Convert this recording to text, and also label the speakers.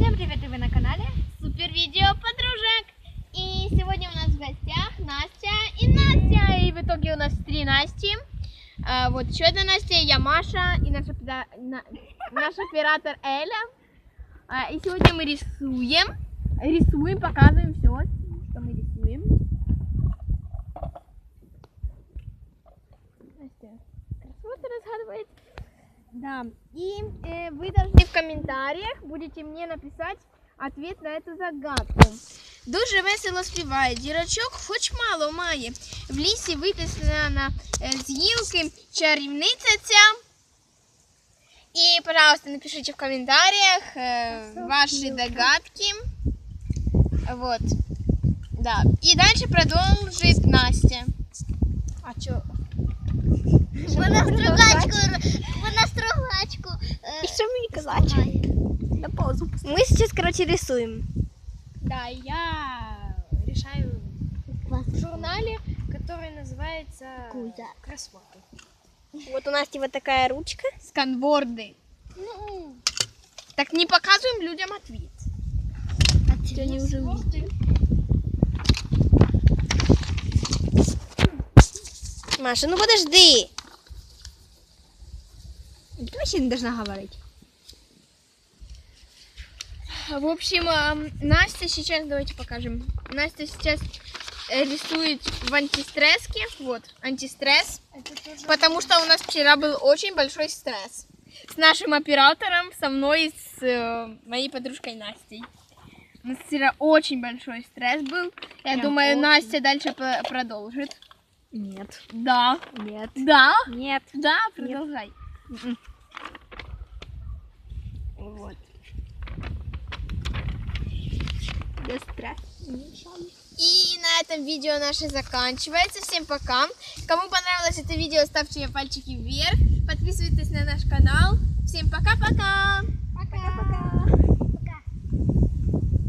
Speaker 1: Всем привет, и вы на канале Супер Видео Подружек. И сегодня у нас в гостях Настя и Настя. И в итоге у нас три Насти. А, вот еще одна Настя, я Маша и наш, опера- на- наш оператор Эля. А, и сегодня мы рисуем. Рисуем, показываем все, что мы рисуем. Настя, красота разгадывает. Да, и э, вы должны в коментарях будете мне написать ответ на эту загадку. Дуже весело співає, дірочок хоч мало має. В лісі витиснена е, з гілки чарівниця ця. І, пожалуйста, напишіть в коментарях э, ваши догадки. Вот. Да. И дальше продолжит Настя.
Speaker 2: Паузу.
Speaker 1: Мы сейчас, короче, рисуем.
Speaker 3: Да, я решаю в журнале, который называется
Speaker 2: Кузя.
Speaker 3: Кроссворды.
Speaker 1: Вот у Насти вот такая ручка. Сканворды. Так не показываем людям ответ. Они уже увидели. Маша, ну подожди. Ты вообще не должна говорить. В общем, Настя сейчас, давайте покажем. Настя сейчас э, рисует в антистреске. Вот, антистресс. Потому что у нас вчера был очень большой стресс. С нашим оператором, со мной и с э, моей подружкой Настей. У нас вчера очень большой стресс был. Я
Speaker 3: Прям
Speaker 1: думаю,
Speaker 3: очень.
Speaker 1: Настя дальше продолжит.
Speaker 3: Нет.
Speaker 1: Да.
Speaker 3: Нет.
Speaker 1: Да?
Speaker 3: Нет.
Speaker 1: Да, продолжай.
Speaker 3: Вот.
Speaker 1: Без стресса. И на этом видео наше заканчивается. Всем пока. Кому понравилось это видео, ставьте пальчики вверх. Подписывайтесь на наш канал. Всем пока-пока.